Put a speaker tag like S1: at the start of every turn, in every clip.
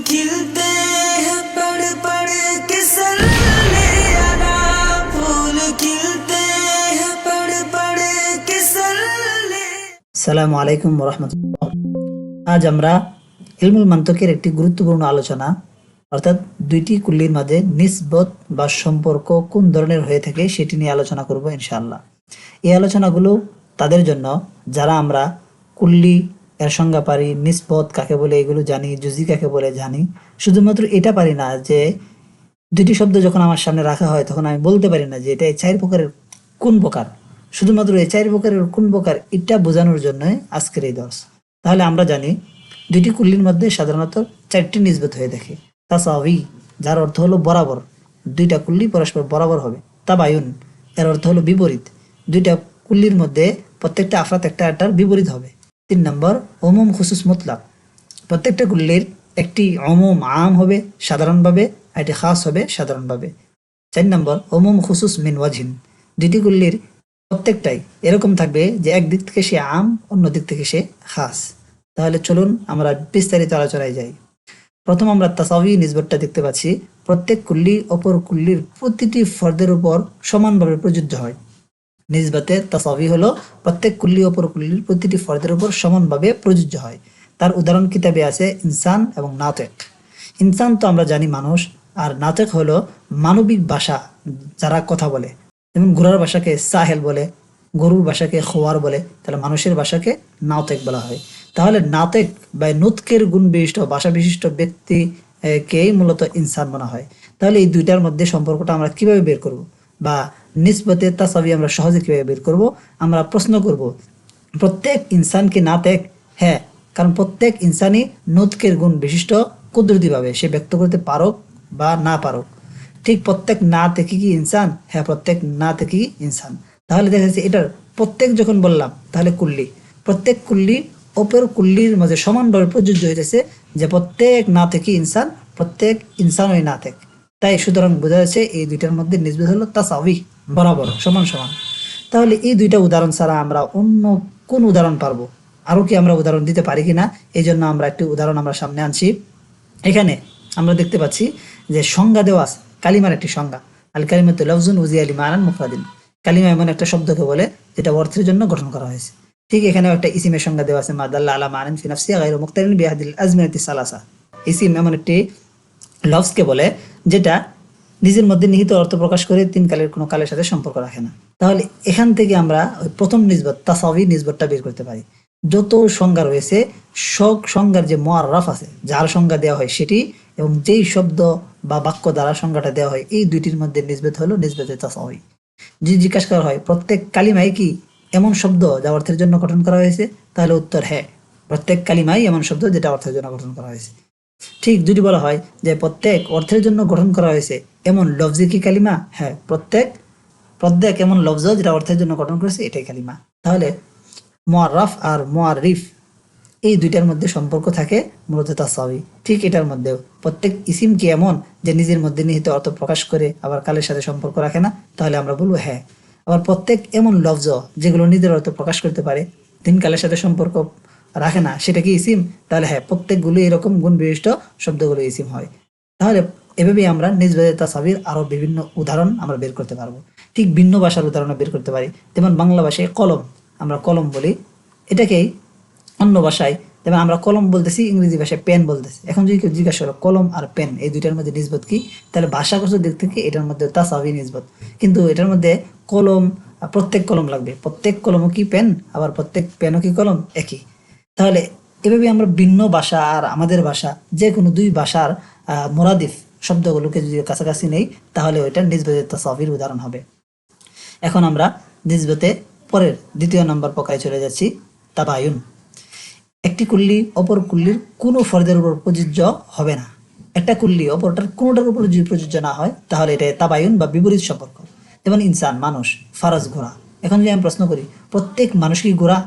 S1: खिलते हैं पड़ पड़ के सल्ले आला फूल खिलते हैं पड़ पड़ के सल्ले
S2: সালামু আলাইকুম রহমতুল্লাহ আজ আমরা ইলমুল মান্তকের একটি গুরুত্বপূর্ণ আলোচনা অর্থাৎ দুইটি কুল্লির মাঝে নিসবত বা সম্পর্ক কোন ধরনের হয়ে থাকে সেটি নিয়ে আলোচনা করব ইনশাআল্লাহ এই আলোচনাগুলো তাদের জন্য যারা আমরা কুল্লি এর সংজ্ঞা পারি নিষ্পদ কাকে বলে এগুলো জানি, জুজি কাকে বলে জানি। শুধুমাত্র এটা পারি না যে দুটি শব্দ যখন আমার সামনে রাখা হয় তখন আমি বলতে পারি না যে এটা এই চার প্রকারের কোন প্রকার শুধুমাত্র এই চার প্রকারের কোন প্রকার এটা বোঝানোর জন্য আজকের এই দর্শ। তাহলে আমরা জানি দুইটি কুল্লির মধ্যে সাধারণত চারটি নিসবত হয়ে থাকে তাসাউি যার অর্থ হলো বরাবর। দুইটা কুল্লি পরস্পর বরাবর হবে। তাবায়ুন, এর অর্থ হলো বিপরীত। দুইটা কুল্লির মধ্যে প্রত্যেকটা আফরাত একটা একটার বিপরীত হবে। তিন নম্বর ওমম খুসুস মুতলাক। প্রত্যেকটা কুল্লির একটি অমম আম হবে, সাধারণভাবে একটি খাস হবে, সাধারণভাবে। চার নম্বর ওমম খুসুস মিন ওয়াজিন দুইটি কুল্লির প্রত্যেকটাই এরকম থাকবে যে এক দিক থেকে সে আম, অন্য দিক থেকে সে খাস। তাহলে চলুন আমরা বিস্তারিত আলোচনায় যাই। প্রথম আমরা তাসাউি নিজবতটা দেখতে পাচ্ছি। প্রত্যেক কুল্লি অপর কুল্লির প্রতিটি ফর্দের উপর সমানভাবে প্রযোজ্য হয়। নিজবাতে তাসাউি হলো প্রত্যেক কুল্লি অপর কুল্লির প্রতিটি ফর্দের উপর সমানভাবে প্রযোজ্য হয়। তার উদাহরণ কিতাবে আছে ইনসান এবং নাতেক। ইনসান তো আমরা জানি মানুষ, আর নাতেক হলো মানবিক ভাষা যারা কথা বলে। যেমন ঘোড়ার ভাষাকে সাহেল বলে, গরুর ভাষাকে খোয়ার বলে, তাহলে মানুষের ভাষাকে নাতেক বলা হয়। তাহলে নাতেক বা নুৎকের গুণ বিশিষ্ট ভাষা বিশিষ্ট ব্যক্তি কেই মূলত ইনসান বলা হয়? তাহলে এই দুইটার মধ্যে সম্পর্কটা আমরা কীভাবে বের করব? বা নিসবতে তাসাবি আমরা সহজে কীভাবে বের করব? আমরা প্রশ্ন করব, প্রত্যেক ইনসানকে নাতেক হ্যাঁ কারণ প্রত্যেক ইনসানই নুৎকের গুণ বিশিষ্ট কুদরতিভাবে। সে ব্যক্ত করতে পারুক বা না পারুক। ঠিক প্রত্যেক না থেকে কি ইনসান? হ্যাঁ প্রত্যেক না থেকে কি ইনসান। তাহলে দেখা যাচ্ছে এটার প্রত্যেক যখন বললাম, তাহলে কুল্লি। প্রত্যেক কুল্লি অপর কুল্লির মাঝে সমানভাবে প্রযোজ্য হইতেছে যে প্রত্যেক না থেকে ইনসান, প্রত্যেক ইনসানই না থেকে তাই সুতরাং বোঝা যাচ্ছে এই দুইটার মধ্যে নিজবিত হলো তাসাউি বরাবর, সমান সমান। তাহলে এই দুইটা উদাহরণ ছাড়া আমরা অন্য কোন উদাহরণ পারব? আরও কি আমরা উদাহরণ দিতে পারি কিনা? এই জন্য আমরা একটি উদাহরণ আমরা সামনে আনছি। এখানে আমরা দেখতে পাচ্ছি যে সংজ্ঞা দেওয়া কালিমার একটি সংজ্ঞা। আল কালিমাত লফজুন উজি আলী মানান মুফরাদিন। কালিমা এমন একটা শব্দকে বলে যেটা অর্থের জন্য গঠন করা হয়েছে। ঠিক এখানে একটা ইসিমের সংজ্ঞা দেওয়া আছে, মাদাল্লা আলা মানান ফি নাফসি গায়রু মুক্তারিন বিহাদিল আজমিনাতি সালাসা। ইসিম এমন একটি লফজকে বলে, যেটা নিজের মধ্যে নিহিত অর্থ প্রকাশ করে তিন কালের কোনো কালের সাথে সম্পর্ক রাখে না। তাহলে এখান থেকে আমরা ওই প্রথম নিজবত তাসাবি নিজবতটা বের করতে পারি। যত সংজ্ঞা রয়েছে, সব সংজ্ঞার যে মোয়াররাফ আছে, যার সংজ্ঞা দেওয়া হয় সেটি, এবং যেই শব্দ বা বাক্য দ্বারা সংজ্ঞাটা দেওয়া হয়, এই দুইটির মধ্যে নিজবেত হলো নিজবেতে তাসাবি। যদি জিজ্ঞাসা করা হয়, প্রত্যেক কালিমাই কি এমন শব্দ যা অর্থের জন্য গঠন করা হয়েছে? তাহলে উত্তর হ্যাঁ প্রত্যেক কালিমাই এমন শব্দ যেটা অর্থের জন্য গঠন করা হয়েছে। ঠিক যদি বলা হয় যে প্রত্যেক অর্থের জন্য গঠন করা হয়েছে, এমন লফজি কি কালিমা? হ্যাঁ প্রত্যেক প্রত্যেক এমন লফজ যেটা অর্থের জন্য গঠন করেছে, এটাই কালিমা। তাহলে মোয়াররাফ আর মোয়ারিফ এই দুইটার মধ্যে সম্পর্ক থাকে মূলত তাসাবি। ঠিক এটার মধ্যেও। প্রত্যেক ইসিম কি এমন যে নিজের মধ্যে নিহিত অর্থ প্রকাশ করে আবার কালের সাথে সম্পর্ক রাখে না? তাহলে আমরা বলব হ্যাঁ। আবার প্রত্যেক এমন লফজ যেগুলো নিজের অর্থ প্রকাশ করতে পারে দিন কালের সাথে সম্পর্ক রাখে না। সেটা কি ইসিম, তাহলে হ্যাঁ প্রত্যেকগুলো এরকম গুণ বিশিষ্ট শব্দগুলো ইসিম হয়। তাহলে এভাবেই আমরা নিজ তাসাবির আরও বিভিন্ন উদাহরণ আমরা বের করতে পারব। ঠিক ভিন্ন ভাষার উদাহরণ বের করতে পারি। যেমন বাংলা ভাষায় কলম, আমরা কলম বলি। এটাকেই অন্য ভাষায়, যেমন আমরা কলম বলতেছি, ইংরেজি ভাষায় পেন বলতেছি। এখন যদি কেউ জিজ্ঞাসা করো কলম আর পেন, এই দুইটার মধ্যে নিসবত কি? তাহলে ভাষাগত দিক থেকে এটার মধ্যে তাসাবি নিসবত। কিন্তু এটার মধ্যে কলম, প্রত্যেক কলম লাগবে। প্রত্যেক কলমও কি পেন? আবার প্রত্যেক পেনও কি কলম? একই। তাহলে এভাবে আমরা ভিন্ন ভাষা আর আমাদের ভাষা যে কোনো দুই ভাষার মোরাদিফ শব্দগুলোকে যদি কাছাকাছি নেই, তাহলে ওইটা নিজবেদের তাসাবির উদাহরণ হবে। এখন আমরা নিজবতে পরের দ্বিতীয় নম্বর প্রকারে চলে যাচ্ছি, তাবায়ুন। একটি কুল্লি অপর কুল্লির কোনো ফর্দের উপর প্রযোজ্য হবে না। একটা কুল্লি অপরটার কোনোটার উপর যদি প্রযোজ্য না হয়, তাহলে এটা তাবায়ুন বা বিপরীত সম্পর্ক। যেমন ইনসান, মানুষ, ফারাজ ঘোড়া এখন যদি আমি প্রশ্ন করি, প্রত্যেক মানুষ কি ঘোড়া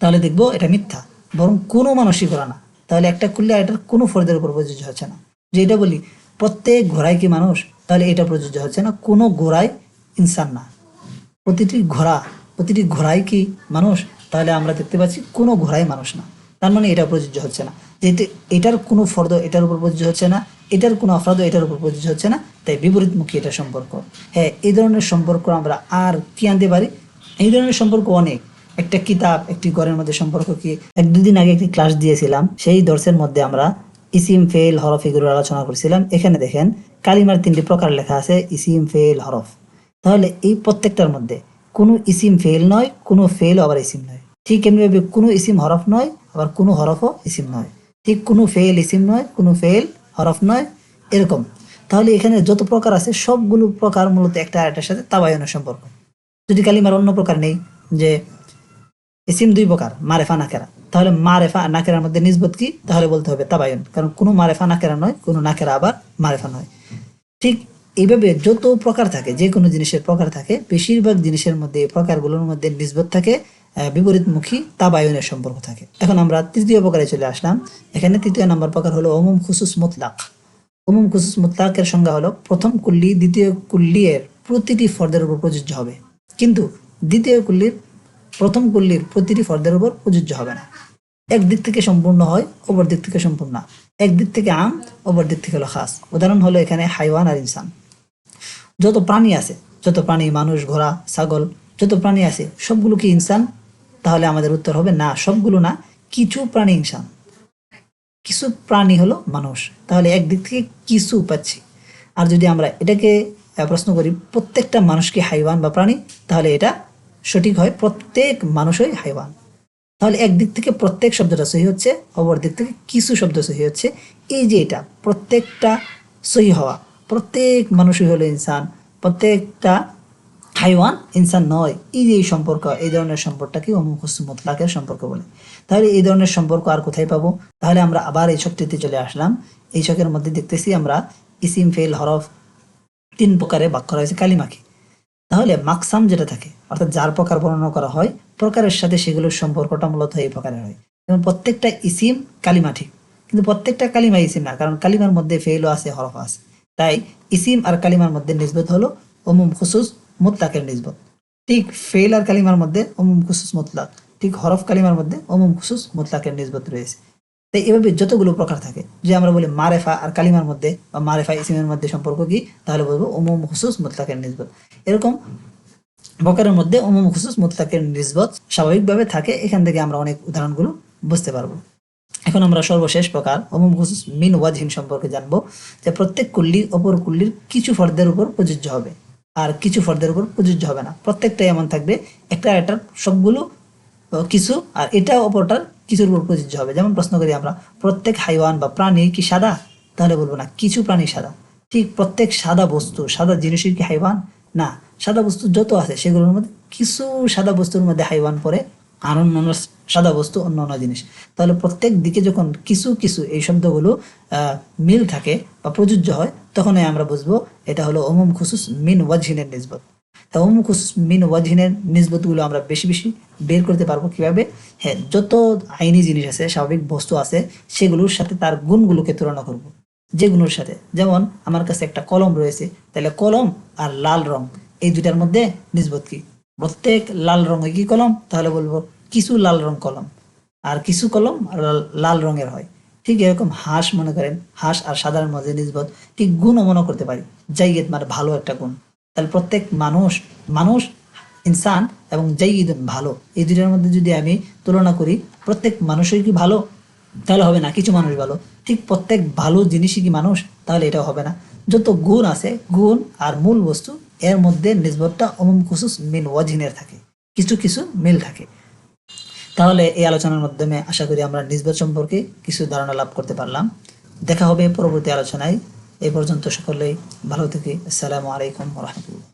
S2: তাহলে দেখব এটা মিথ্যা। বরং কোনো মানুষই ঘোড়া না। তাহলে একটা করলে এটার কোনো ফর্দের উপর প্রযোজ্য হচ্ছে না। যে এটা বলি, প্রত্যেক ঘোড়ায় কি মানুষ, তাহলে এটা প্রযোজ্য হচ্ছে না। কোনো ঘোড়ায় ইনসান না। প্রতিটি ঘোড়া, প্রতিটি ঘোড়াই কি মানুষ, তাহলে আমরা দেখতে পাচ্ছি কোনো ঘোড়াই মানুষ না। তার মানে এটা প্রযোজ্য হচ্ছে না। যেহেতু এটার কোনো ফর্দ এটার উপর প্রযোজ্য হচ্ছে না, এটার কোনো অপরাধ এটার উপর প্রযোজ্য হচ্ছে না, তাই বিপরীতমুখী এটা সম্পর্ক। হ্যাঁ এই ধরনের সম্পর্ক আমরা আর কি আনতে পারি? এই ধরনের সম্পর্ক অনেক। একটা কিতাব, একটি ঘরের মধ্যে সম্পর্ক কি? এক দুদিন আগে একটি ক্লাস দিয়েছিলাম, সেই দর্শের মধ্যে আমরা ইসিম ফেল হরফ এগুলোর আলোচনা করছিলাম। এখানে দেখেন কালিমার তিনটি প্রকার লেখা আছে, ইসিম ফেল হরফ। তাহলে এই প্রত্যেকটার মধ্যে কোনো ইসিম ফেল নয়, কোনো ফেল আবার ইসিম নয়। ঠিক এমনিভাবে কোনো ইসিম, হরফ নয়, আবার কোনো হরফও ইসিম নয়। ঠিক কোনো ফেল ইসিম নয়, কোনো ফেল হরফ নয়, এরকম। তাহলে এখানে যত প্রকার আছে, সবগুলো প্রকার মূলত একটা আরেকটার সাথে তাবায়নের সম্পর্ক। যদি কালিমার অন্য প্রকার নেই, যে ইসিম দুই প্রকার, মারেফা, নাকেরা। তাহলে মারেফা, নাকেরার মধ্যে নিজবত কি? তাহলে বলতে হবে তাবায়ন, কারণ কোনো মারেফা, নাকেরা নয়, কোনো নাকেরা আবার মারেফা নয়। ঠিক এইভাবে যত প্রকার থাকে যে কোনো জিনিসের প্রকার থাকে, বেশিরভাগ জিনিসের মধ্যে এই প্রকারগুলোর মধ্যে নিজবত থাকে বিপরীতমুখী তাবায়নের সম্পর্ক থাকে। এখন আমরা তৃতীয় প্রকারে চলে আসলাম। এখানে তৃতীয় নম্বর প্রকার হলো অমুম খুসুস মুতলাক। অমুম খুসুস মুতলাকের সংজ্ঞা হলো প্রথম কুল্লি, দ্বিতীয় কুল্লি এর প্রতিটি ফর্দের উপর প্রযোজ্য হবে। কিন্তু দ্বিতীয় কুল্লির প্রথম কুল্লির প্রতিটি ফর্দের উপর প্রযোজ্য হবে না। এক দিক থেকে সম্পূর্ণ হয়, অপর দিক থেকে সম্পূর্ণ। না এক দিক থেকে আম, অপর দিক থেকে হলো খাস। উদাহরণ হলো এখানে হাইওয়ান আর ইনসান। যত প্রাণী আছে, যত প্রাণী মানুষ, ঘোড়া, ছাগল, যত প্রাণী আছে, সবগুলো কি ইনসান? তাহলে আমাদের উত্তর হবে না, সবগুলো না, কিছু প্রাণী ইনসান। কিছু প্রাণী হলো মানুষ। তাহলে একদিক থেকে কিছু পাচ্ছি। আর যদি আমরা এটাকে প্রশ্ন করি, প্রত্যেকটা মানুষ কি হাইওয়ান বা প্রাণী? তাহলে এটা সঠিক হয়, প্রত্যেক মানুষই হাইওয়ান। তাহলে একদিক থেকে প্রত্যেক শব্দটা সহি হচ্ছে, অপর দিক থেকে কিছু শব্দ সহি হচ্ছে। এই যে এটা, প্রত্যেকটা সহি হওয়া, প্রত্যেক মানুষই হলো ইনসান, প্রত্যেকটা হাইওয়ান ইনসান নয়। এই যে এই সম্পর্ক, এই ধরনের সম্পর্কটাকে মুতলাকের সম্পর্ক বলে। তাহলে এই ধরনের সম্পর্ক আর কোথায় পাবো? তাহলে আমরা আবার এই ছকটিতে চলে আসলাম। এই ছকের মধ্যে দেখতেছি আমরা ইসিম, ফেল, হরফ, তিন প্রকারে বাক্য করা হয়েছে কালিমাকে। তাহলে মাকসাম যেটা থাকে, অর্থাৎ যার প্রকার বর্ণনা করা হয়, প্রকারের সাথে সেগুলোর সম্পর্কটা মূলত এই প্রকারের হয়। যেমন প্রত্যেকটা ইসিম কালিমা ঠিক কিন্তু প্রত্যেকটা কালিমা ইসিম না, কারণ কালিমার মধ্যে ফেলও আছে হরফ আছে। তাই ইসিম আর কালিমার মধ্যে নিসবত হলো অমুম খুসুস মুতলাকের নিসবত। ঠিক ফেল আর কালিমার মধ্যে অমুম খুসুস মুতলাক, ঠিক হরফ কালিমার মধ্যে অমুম খুসুস মুতলাকের নিসবত রয়েছে। তাই এভাবে যতগুলো প্রকার থাকে, যে আমরা বলি মারেফা আর কালিমার মধ্যে বা মারেফা ইসিমের মধ্যে সম্পর্ক কি, তাহলে বলব অমুম খুসুস মুতলাকের নিসবত। এরকম বকারের মধ্যে অমুম খুসুস মুতলাকের নিসবত স্বাভাবিকভাবে থাকে, এখান থেকে আমরা অনেক উদাহরণগুলো বুঝতে পারব। এখন আমরা সর্বশেষ প্রকার অমুম খুসুস মিন ওয়াজহিন সম্পর্কে জানব, যে প্রত্যেক কুল্লি অপর কুল্লির কিছু ফর্দের উপর প্রযোজ্য হবে, আর কিছু ফর্দের উপর প্রযোজ্য হবে না। প্রত্যেকটাই এমন থাকবে একটা একটা সবগুলো কিছু, আর এটা অপরটার কিছুর উপর প্রযোজ্য হবে। যেমন প্রশ্ন করি আমরা, প্রত্যেক হাইওয়ান বা প্রাণী কি সাদা? তাহলে বলব না, কিছু প্রাণী সাদা। ঠিক প্রত্যেক সাদা বস্তু, সাদা জিনিসের কি হাইওয়ান? না, সাদা বস্তু যত আছে সেগুলোর মধ্যে কিছু সাদা বস্তুর মধ্যে হাইওয়ান পরে আর অন্যান্য সাদা বস্তু, অন্য অন্য জিনিস। তাহলে প্রত্যেক দিকে যখন কিছু কিছু এই শব্দগুলো মিল থাকে বা প্রযোজ্য হয়, তখনই আমরা বুঝব এটা হলো অমুম খুসুস মিন ওয়াজহিনের নিসবত। অমুম মিন ওয়াজহিনের নিসবতগুলো আমরা বেশি বেশি বের করতে পারব কীভাবে? হ্যাঁ যত আইনি জিনিস আছে, স্বাভাবিক বস্তু আছে, সেগুলোর সাথে তার গুণগুলোকে তুলনা করব। যেগুলোর সাথে, যেমন আমার কাছে একটা কলম রয়েছে, তাহলে কলম আর লাল রং, এই দুইটার মধ্যে নিসবত কি? প্রত্যেক লাল রঙ কি কলম? তাহলে বলব কিছু লাল রং কলম, আর কিছু কলম লাল- রঙের হয়। ঠিক এরকম হাঁস মনে করেন, হাঁস আর সাধারণ মধ্যে নিজবত ঠিক গুণও মনে করতে পারি। জাইয়েদ মানে ভালো একটা গুণ। তাহলে প্রত্যেক মানুষ মানুষ, ইনসান এবং জাইয়িদুন ভালো। এই দুইটার মধ্যে যদি আমি তুলনা করি, প্রত্যেক মানুষই কি ভালো? তাহলে হবে না, কিছু মানুষ ভালো। ঠিক প্রত্যেক ভালো জিনিসই কি মানুষ? তাহলে এটাও হবে না। যত গুণ আছে, গুণ আর মূল বস্তু, এর মধ্যে নিসবতটা অমুম খুসুস মিন ওয়াজিনের থাকে। কিছু কিছু মিল থাকে। তাহলে এই আলোচনার মাধ্যমে আশা করি আমরা নিসবত সম্পর্কে কিছু ধারণা লাভ করতে পারলাম। দেখা হবে পরবর্তী আলোচনায়। এই পর্যন্ত সকলেই ভালো থেকে আসসালামু আলাইকুম রহমতুল্লাহ।